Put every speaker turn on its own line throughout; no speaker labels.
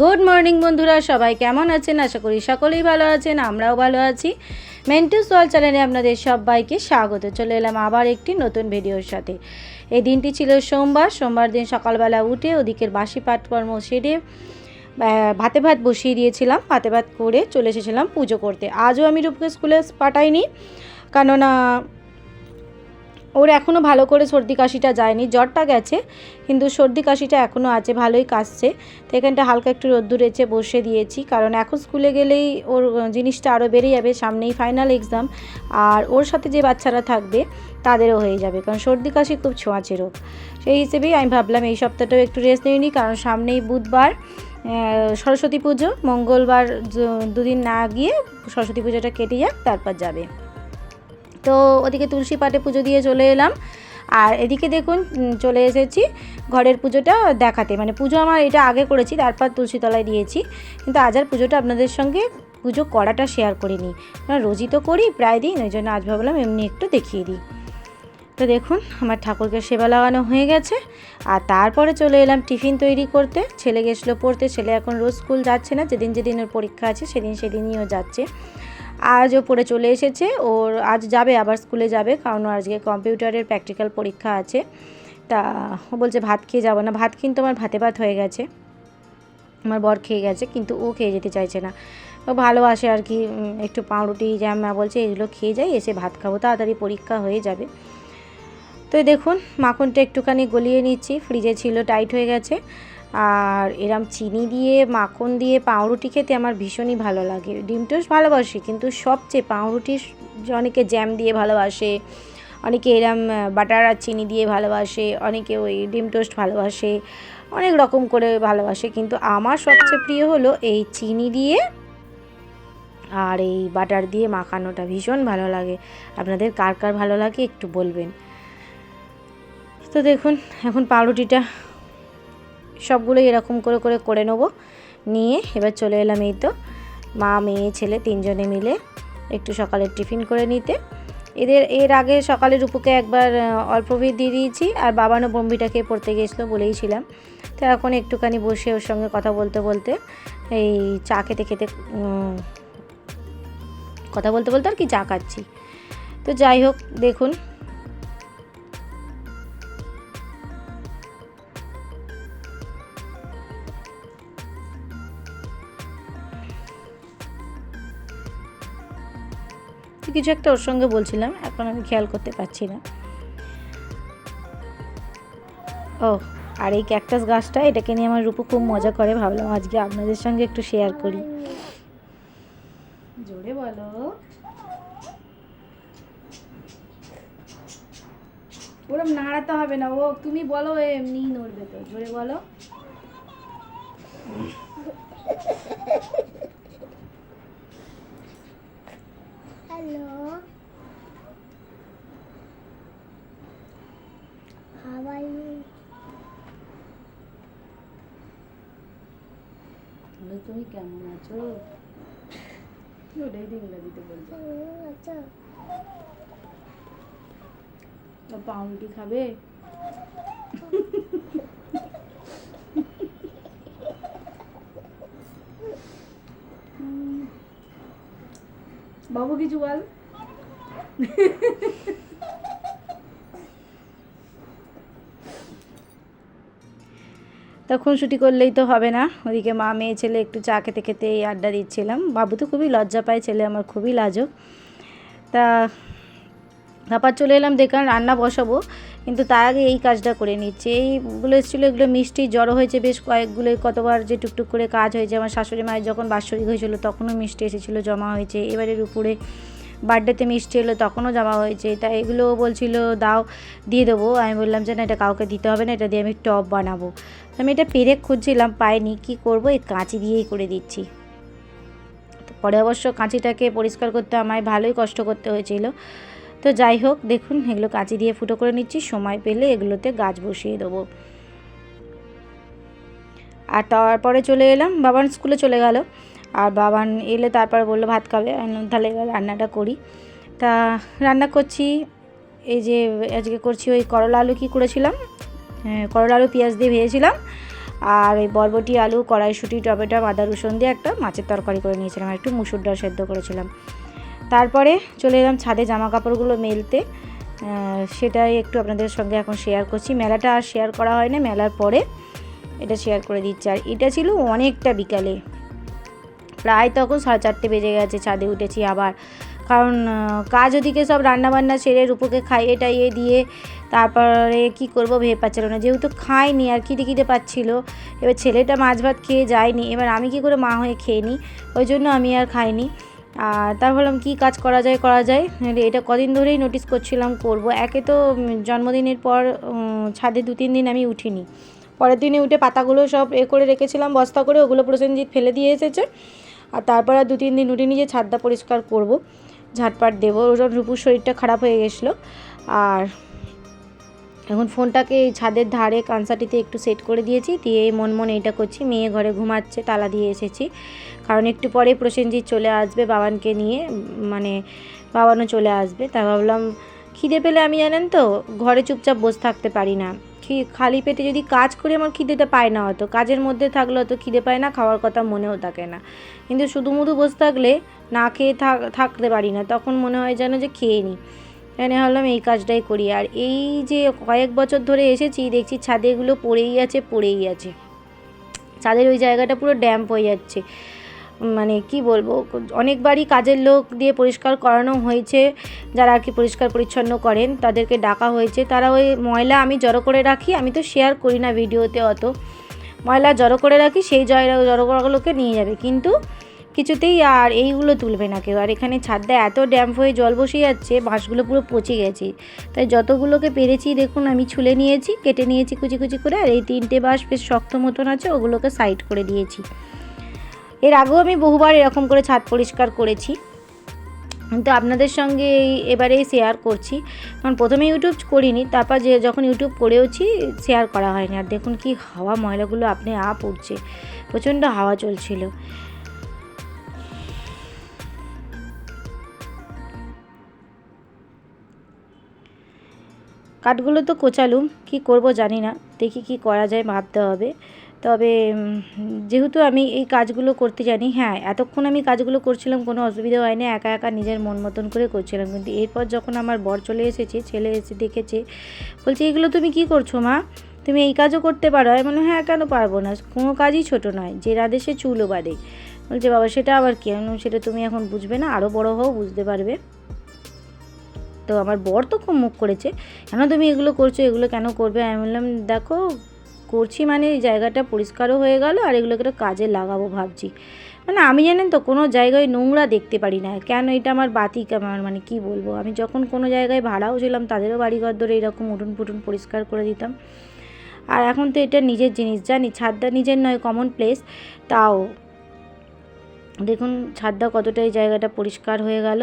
Good morning বন্ধুরা। সবাই কেমন আছেন? আশা করি সকলেই ভালো আছেন, আমরাও ভালো আছি। মেন্টু সল চ্যানেলে আপনাদের সবাইকে স্বাগত। চলে এলাম আবার একটি নতুন ভিডিওর সাথে। এই দিনটি ছিল সোমবার। সোমবার দিন সকালবেলা উঠে ওদিকের বাসি পাঠকর্ম সেরে ভাতে ভাত বসিয়ে দিয়েছিলাম। ভাতে ভাত করে চলে এসেছিলাম পুজো করতে। আজও আমি রূপকে স্কুলে পাঠাইনি। কেননা ওর এখনও ভালো করে সর্দি কাশিটা যায়নি, জ্বরটা গেছে, কিন্তু সর্দি কাশিটা এখনও আছে, ভালোই কাশছে, তো এখানটা হালকা একটু রোদ্দুর এঁচে বসে দিয়েছি, কারণ এখন স্কুলে গেলেই ওর জিনিসটা আরও বেড়ে যাবে, সামনেই ফাইনাল এক্সাম আর ওর সাথে যে বাচ্চারা থাকবে, তাদেরও হয়ে যাবে, কারণ সর্দি কাশি খুব ছোঁয়াচে রোগ, সেই হিসেবেই আমি ভাবলাম এই সপ্তাহটাও একটু রেস্ট নিয়ে নিই, কারণ সামনেই বুধবার সরস্বতী পুজো, মঙ্গলবার দুদিন না গিয়ে সরস্বতী পুজোটা কেটে যাক, তারপর যাবে। তো ওদিকে তুলসী পাটে পুজো দিয়ে চলে এলাম। আর এদিকে দেখুন চলে এসেছি ঘরের পুজোটা দেখাতে। মানে পুজো আমার এটা আগে করেছি, তারপর তুলসী তলায় দিয়েছি। কিন্তু আজ আর পুজোটা আপনাদের সঙ্গে পুজো করাটা শেয়ার করিনি। কারণ রোজই তো করি প্রায় দিন, ওই জন্য আজ ভাবলাম এমনি একটু দেখিয়ে দিই। তো দেখুন, আমার ঠাকুরকে সেবা লাগানো হয়ে গেছে। আর তারপরে চলে এলাম টিফিন তৈরি করতে। ছেলে গেছিল পড়তে, ছেলে এখন রোজ স্কুল যাচ্ছে না, যেদিন যেদিন ওর পরীক্ষা আছে, সেদিন সেদিনই ও যাচ্ছে। আজ ও পড়ে চলে এসেছে। ওর আজ যাবে, আবার স্কুলে যাবে, কারণ আজকে কম্পিউটারের প্র্যাকটিক্যাল পরীক্ষা আছে। তা ও বলছে, ভাত খেয়ে যাব না। ভাত কিন্তু আমার ভাতে ভাত হয়ে গেছে। আমার বর খেয়ে গেছে, কিন্তু ও খেয়ে যেতে চাইছে না। ও ভালোবাসে আর কি একটু পাউরুটি, জ্যাম, বলছে, এগুলো খেয়ে যাই, এসে ভাত খাব। তাড়াতাড়ি পরীক্ষা হয়ে যাবে। তো দেখুন, মাখনটা একটুখানি গলিয়ে নিচ্ছি। ফ্রিজে ছিল, টাইট হয়ে গেছে। আর এরম চিনি দিয়ে, মাখন দিয়ে, পাউরুটি খেতে আমার ভীষণই ভালো লাগে। ডিম টোস্ট ভালোবাসি, কিন্তু সবচেয়ে পাউরুটি অনেকে জ্যাম দিয়ে ভালোবাসে, অনেকে এরম বাটার আর চিনি দিয়ে ভালোবাসে, অনেকে ওই ডিম টোস্ট ভালোবাসে, অনেক রকম করে ভালোবাসে। কিন্তু আমার সবচেয়ে প্রিয় হলো এই চিনি দিয়ে আর এই বাটার দিয়ে মাখানোটা, ভীষণ ভালো লাগে। আপনাদের কার কার ভালো লাগে একটু বলবেন? তো দেখুন, এখন পাউরুটিটা সবগুলো এরকম করে করে করে নেব। নিয়ে এবার চলে এলাম এই তো মা মেয়ে ছেলে তিনজনে মিলে একটু সকালের টিফিন করে নিতে। এদের এর আগে সকালে রূপুকে একবার আহ, অল্প ভিড় দিয়ে দিয়েছি আর বাবানও বম্বিটাকে পড়তে গেছিল বলেইছিলাম তো এখন একটুখানি বসে ওর সঙ্গে কথা বলতে বলতে এই চা খেতে খেতে কথা বলতে বলতে আর কি চা খাচ্ছি। তো যাই হোক দেখুন কিছু একটা ওর সঙ্গে বলছিলাম, এখন আমি খেয়াল করতে পারছি না। ও, আর এই ক্যাকটাস গাছটা, এটাকে নিয়ে আমার রূপু খুব মজা করে, ভাবলাম আজকে আপনাদের সঙ্গে একটু শেয়ার করি। জোরে বলো। ওরম নাড়াতে হবে না, ও তুমি বলো, ও এমনিই নড়বে তো, জোরে বলো।
Hello. How are you?
তুমি কেমন আছো ওটাই তো দিতে বলছো
আচ্ছা
তো পাউরুটি খাবে বাবু কিছু বল। তখন ছুটি করলেই তো হবে না। ওদিকে মা, মেয়ে, ছেলে একটু চা খেতে খেতে এই আড্ডা দিচ্ছিলাম। বাবু তো খুবই লজ্জা পায়, ছেলে আমার খুবই লাজক। তা, তারপর চলে এলাম দেখলাম রান্না বসাবো। কিন্তু তার আগে এই কাজটা করে নিচ্ছে। এইগুলো এসেছিল, এগুলো মিষ্টি জড়ো হয়েছে বেশ কয়েকগুলো, কতবার যে টুকটুক করে কাজ হয়েছে। আমার শাশুড়ি মায়ের যখন বাৎসরিক হয়েছিল তখনও মিষ্টি এসেছিল, জমা হয়েছে। এবারের উপরে বার্থডেতে মিষ্টি এলো, তখনও জমা হয়েছে। তা এগুলো বলছিল, দাও, দিয়ে দেবো। আমি বললাম যে, না, এটা কাউকে দিতে হবে না, এটা দিয়ে আমি টপ বানাবো। আমি এটা পেরেক খুঁজছিলাম, পাইনি। কি করব? এই কাঁচি দিয়েই করে দিচ্ছি। পরে অবশ্য কাঁচিটাকে পরিষ্কার করতে আমায় ভালোই কষ্ট করতে হয়েছিল। তো যাই হোক দেখুন এগুলো কাঁচি দিয়ে ফুটো করে নিচ্ছি। সময় পেলে এগুলোতে গাছ বসিয়ে দেবো। আর তারপরে চলে এলাম বাবান স্কুলে চলে গেল। আর বাবান এলে তারপর বলল ভাত খাবে? তাহলে এবার রান্নাটা করি। তা রান্না করছি এই যে আজকে করছি ওই করলা আলু কী করেছিলাম? হ্যাঁ, করলা আলু পেঁয়াজ দিয়ে ভেজেছিলাম। আর ওই বরবটি আলু কড়াইশুঁটি টমেটো আদা রসুন দিয়ে একটা মাছের তরকারি করে নিয়েছিলাম। একটু মুসুর ডাল সেদ্ধ করেছিলাম। তারপরে চলে এলাম ছাদে জামা কাপড়গুলো মেলতে সেটাই একটু আপনাদের সঙ্গে এখন শেয়ার করছি। মেলাটা আর শেয়ার করা হয় না, মেলার পরে এটা শেয়ার করে দিচ্ছি। আর এটা ছিল অনেকটা বিকালে। প্রায় তখন সাড়ে চারটে বেজে গেছে, ছাদে উঠেছি আবার। কারণ কাজ ওদিকে সব রান্নাবান্না সেরে রূপকে খাইয়ে টাইয়ে দিয়ে তারপরে কি করব ভেবে পাচ্ছিল না। যেহেতু খাইনি আর খিদে খিদে পাচ্ছিল, এবার ছেলেটা মাছ ভাত খেয়ে যায়নি। এবার আমি কি করে মা হয়ে খেয়ে নিই ওই জন্য আমি আর খাইনি। আর তার ভাবলাম, কী কাজ করা যায় করা যায়? এটা কদিন ধরেই নোটিস করছিলাম, করব। একে তো জন্মদিনের পর ছাদে দু তিন দিন আমি উঠিনি। পরের দিনে উঠে পাতাগুলো সব এ করে রেখেছিলাম, বস্তা করে, ওগুলো প্রসেনজিৎ ফেলে দিয়ে এসেছে। আর তারপর আর দু তিন দিন উঠে নিয়ে ছাদটা পরিষ্কার করব, ঝাটপাট দেবো। ওর রূপুর শরীরটা খারাপ হয়ে গেছিল। আর এখন ফোনটাকে এই ছাদের ধারে কানসাটিতে একটু সেট করে দিয়েছি, দিয়ে মন মন এইটা করছি। মেয়ে ঘরে ঘুমাচ্ছে, তালা দিয়ে এসেছি। কারণ একটু পরে প্রসেনজিৎ চলে আসবে বাবানকে নিয়ে মানে বাবানও চলে আসবে। তা ভাবলাম, খিদে পেলে আমি জানেন তো, ঘরে চুপচাপ বসে থাকতে পারি না। খালি পেটে যদি কাজ করি আমার খিদেটা পায় না অত কাজের মধ্যে থাকলে অত খিদে পায় না, খাওয়ার কথা মনেও থাকে না। কিন্তু শুধু মুধু বসে থাকলে না খেয়ে থাক- থাকতে পারি না। তখন মনে হয় যেন যে খেয়ে নিই এখানে ভাবলাম এই কাজটাই করি। আর এই যে কয়েক বছর ধরে এসেছি, দেখছি ছাদে এগুলো পড়েই আছে পড়েই আছে। ছাদের ওই জায়গাটা পুরো ড্যাম্প হয়ে যাচ্ছে। মানে কি বলব, অনেকবারই কাজের লোক দিয়ে পরিষ্কার করানো হয়েছে, যারা আর কি পরিষ্কার পরিচ্ছন্ন করেন, তাদেরকে ডাকা হয়েছে। তারা ওই ময়লা আমি জড়ো করে রাখি, আমি তো শেয়ার করি না ভিডিওতে অত। ময়লা জড়ো করে রাখি, সেই জড়ো করাগুলোকে নিয়ে যাবে। কিন্তু কিছুতেই আর এইগুলো তুলবে না কেউ। আর এখানে ছাদটা এত ড্যাম্প হয়ে জল বসে যাচ্ছে, বাঁশগুলো পুরো পচে গেছে। তাই যতগুলোকে পেরেছি, দেখুন, আমি ছুলে নিয়েছি, কেটে নিয়েছি কুচি কুচি করে, আর এই তিনটে বাঁশ বেশ শক্ত মতন আছে, ওগুলোকে সাইড করে দিয়েছি। এর আগেও আমি বহুবার এরকম করে ছাদ পরিষ্কার করেছি। কিন্তু আপনাদের সঙ্গে এই এবারেই শেয়ার করছি। কারণ প্রথমে ইউটিউব করিনি, তারপর যে যখন ইউটিউব করেওছি শেয়ার করা হয়নি। আর দেখুন কি হাওয়া ময়লাগুলো আপনি আপ উঠছে প্রচণ্ড হাওয়া চলছিল। কাঠগুলো তো কোচালুম কি করব জানি না। দেখি কি করা যায়, ভাবতে হবে। তবে যেহেতু আমি এই কাজগুলো করতে জানি হ্যাঁ এতক্ষণ আমি কাজগুলো করছিলাম, কোনো অসুবিধা হয়নি, একা একা নিজের মন মতন করে করছিলাম। কিন্তু এরপর যখন আমার বর চলে এসেছে, ছেলে এসে দেখেছে, বলছে, এগুলো তুমি কি করছ মা? তুমি এই কাজও করতে পারো? আমি বললাম হ্যাঁ কেন পারব না? কোনো কাজই ছোট নয়, যে রাধে চুলও বাদে বলছে, বাবা, সেটা আবার কি? আমি সেটা তুমি এখন বুঝবে না আরও বড় হও, বুঝতে পারবে। তো আমার বর তো খুব মুখ করেছে, কেন তুমি এগুলো করছ? এগুলো কেন করবে? আমি বললাম, দেখো করছি মানে এই জায়গাটা পরিষ্কারও হয়ে গেল আর এগুলোকে কাজে লাগাবো ভাবছি। মানে আমি জানেন তো কোনো জায়গায় নোংরা দেখতে পারি না। কেন এটা আমার বাতি আমার মানে কি বলব? আমি যখন কোনো জায়গায় ভাড়াও ছিলাম তাদেরও বাড়িঘর ধরে এরকম উঠুন ফুটুন পরিষ্কার করে দিতাম। আর এখন তো এটা নিজের জিনিস। জানি ছাদটা নিজের নয় কমন প্লেস তাও দেখুন ছাদটা কতটা এই জায়গাটা পরিষ্কার হয়ে গেল।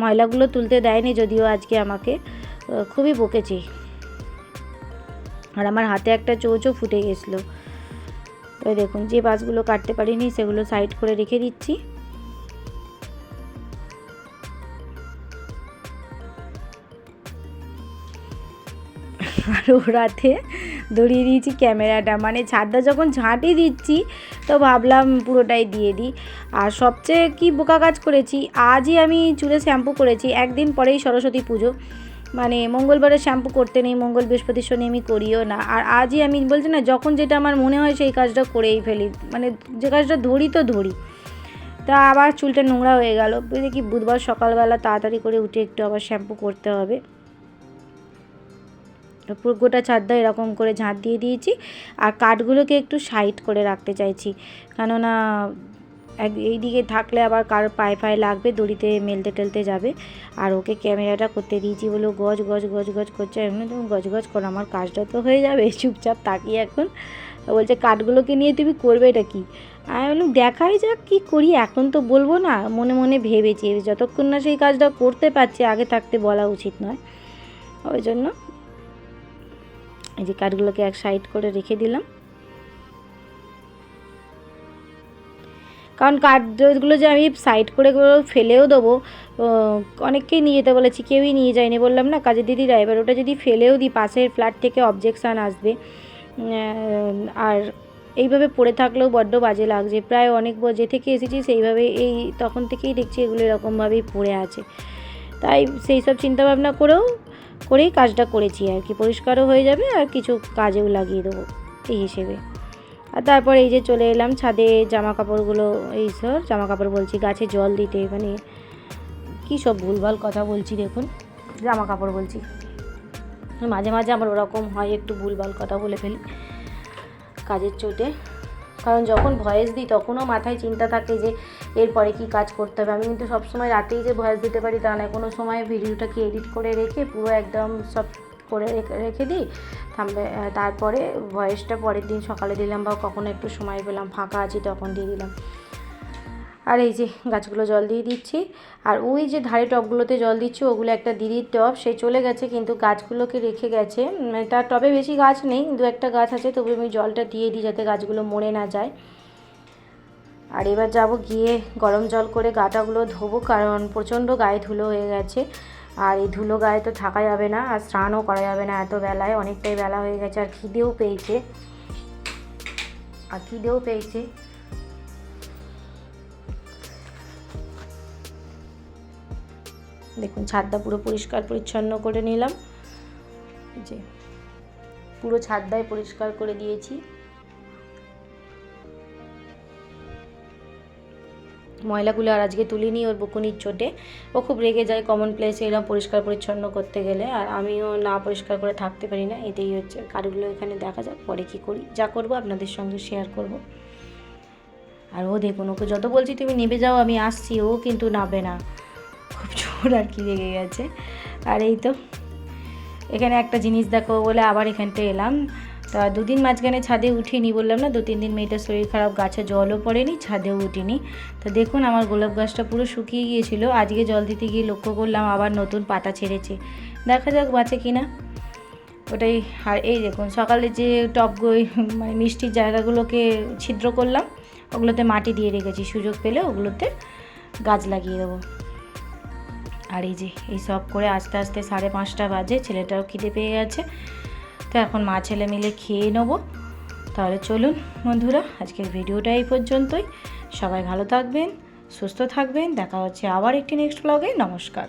ময়লাগুলো তুলতে দেয়নি যদিও আজকে আমাকে। খুবই বকেছি। আর আমার হাতে একটা চৌচো ফুটে গেছিল। ওই দেখুন, যে বাসগুলো কাটতে পারিনি সেগুলো সাইড করে রেখে দিচ্ছি। আর ওরাতে ধরিয়ে দিয়েছি ক্যামেরাটা মানে ছাদটা যখন ঝাঁটি দিচ্ছি, তো ভাবলাম পুরোটাই দিয়ে দিই। আর সবচেয়ে কি বোকা কাজ করেছি, আজই আমি চুলে শ্যাম্পু করেছি, একদিন পরেই সরস্বতী পুজো। মানে মঙ্গলবারে শ্যাম্পু করতে নেই, মঙ্গল বৃহস্পতি শনি আমি করিও না। আর আজই আমি বলছি না, যখন যেটা আমার মনে হয় সেই কাজটা করেই ফেলি। মানে যে কাজটা ধরি তো ধরি। তা আবার চুলটা নোংরা হয়ে গেল। বুঝলি কি, বুধবার সকালবেলা তাড়াতাড়ি করে উঠে একটু আবার শ্যাম্পু করতে হবে। পুরো গোটা ছাদটা এরকম করে ঝাঁট দিয়ে দিয়েছি। আর কাঠগুলোকে একটু সাইড করে রাখতে চাইছি। কেননা এক এই দিকে থাকলে আবার কার পায়ে ফায়ে লাগবে, দড়িতে মেলতে টেলতে যাবে। আর ওকে ক্যামেরাটা করতে দিয়েছি বলে গজ গজ গজ গজ করছে। এমনি তুমি গজ গজ করো, আমার কাজটা তো হয়ে যাবে, চুপচাপ তাকিয়ে এখন। বলছে, কাঠগুলোকে নিয়ে তুমি করবে এটা কি? আমি বললাম, দেখাই যাক কী করি, এখন তো বলব না, মনে মনে ভেবেছি। যতক্ষণ না সেই কাজটা করতে পারছি, আগে থাকতে বলা উচিত নয়। ওই জন্য এই যে কাঠগুলোকে এক সাইড করে রেখে দিলাম। কারণ কাঠগুলো যে আমি সাইড করে ফেলেও দেবো অনেককেই নিয়ে যেতে বলেছি, কেউই নিয়ে যায়নি বললাম না, কাজের দিদিরা এবার ওটা যদি ফেলেও দিই, পাশের ফ্ল্যাট থেকে অবজেকশান আসবে আর এইভাবে পড়ে থাকলেও বড্ড বাজে লাগছে, প্রায় অনেক যে থেকে এসেছি সেইভাবে এই তখন থেকেই দেখছি এগুলো এরকমভাবেই পড়ে আছে। তাই সেই সব চিন্তাভাবনা করেও, করেই কাজটা করেছি আর কি, পরিষ্কারও হয়ে যাবে আর কিছু কাজেও লাগিয়ে দেবো, এই হিসেবে। আর তারপর এই যে চলে এলাম ছাদে জামা কাপড়গুলো এই সব জামা কাপড় বলছি, গাছে জল দিতে মানে কী সব ভুলভাল কথা বলছি দেখুন জামা কাপড় বলছি। মাঝে মাঝে আমার ওরকম হয়, একটু ভুলভাল কথা বলে ফেলি কাজের চোটে। কারণ যখন ভয়েস দিই তখনও মাথায় চিন্তা থাকে যে এরপরে কি কাজ করতে হবে। আমি কিন্তু সবসময় রাতেই যে ভয়েস দিতে পারি তা নয়, কোনো সময় ভিডিওটাকে এডিট করে রেখে পুরো একদম সব করে রেখে দিই। তারপরে ভয়েসটা পরের দিন সকালে দিলাম বা কখনো একটু সময় পেলাম, ফাঁকা আছি তখন দিয়ে দিলাম। আর এই যে গাছগুলো জল দিয়ে দিচ্ছি। আর ওই যে ধারে টবগুলোতে জল দিচ্ছি, ওগুলো একটা দিদির টব, সে চলে গেছে কিন্তু গাছগুলোকে রেখে গেছে। তার টবে বেশি গাছ নেই, দু একটা গাছ আছে, তবু আমি জলটা দিয়ে দিই যাতে গাছগুলো মরে না যায়। আর এবার যাব গিয়ে গরম জল করে গাটাগুলো ধোবো, কারণ প্রচণ্ড গায়ে ধুলো হয়ে গেছে। আর এই ধুলো গায়ে তো থাকা যাবে না, আর স্নানও করা যাবে না এত বেলায়, অনেকটাই বেলা হয়ে গেছে, আর খিদেও পেয়েছে। আর খিদেও পেয়েছে। দেখুন, ছাদটা পুরো পরিষ্কার পরিচ্ছন্ন করে নিলাম। যে, পুরো ছাদটাই পরিষ্কার করে দিয়েছি। ময়লাগুলো আর আজকে তুলিনি ওর বকুনির চোটে। ও খুব রেগে যায় কমন প্লেসে এরকম পরিষ্কার পরিচ্ছন্ন করতে গেলে, আর আমিও না পরিষ্কার করে থাকতে পারি না। এটাই হচ্ছে কারগুলো এখানে দেখা যাক, পরে কী করি, যা করব আপনাদের সঙ্গে শেয়ার করব। আর ও দেখুন, ওকে যত বলছি তুমি নেবে যাও, আমি আসছি, ও কিন্তু নাবে না। খুব জোর আর কি রেগে গেছে। আর এই তো, এখানে একটা জিনিস দেখো, বলে আবার এখানটা এলাম। তা দুদিন মাঝখানে ছাদে উঠিনি, বললাম না দু তিন দিন মেয়েটার শরীর খারাপ, গাছে জলও পড়েনি, ছাদেও উঠিনি। তো দেখুন আমার গোলাপ গাছটা পুরো শুকিয়ে গিয়েছিল, আজকে জল দিতে গিয়ে লক্ষ্য করলাম আবার নতুন পাতা ছেড়েছে। দেখা যাক বাঁচে কিনা ওটাই, আর এই দেখুন, সকালে যে টপ মানে মিষ্টির জায়গাগুলোকে ছিদ্র করলাম, ওগুলোতে মাটি দিয়ে রেখেছি, সুযোগ পেলে ওগুলোতে গাছ লাগিয়ে দেবো। আর এই যে, এই সব করে আস্তে আস্তে সাড়ে পাঁচটা বাজে, ছেলেটাও খিদে পেয়ে গেছে। তো এখন মা ছেলে মিলে খেয়ে নেব। তাহলে চলুন বন্ধুরা, আজকের ভিডিওটা এই পর্যন্তই। সবাই ভালো থাকবেন, সুস্থ থাকবেন। দেখা হচ্ছে আবার একটি নেক্সট ব্লগে নমস্কার।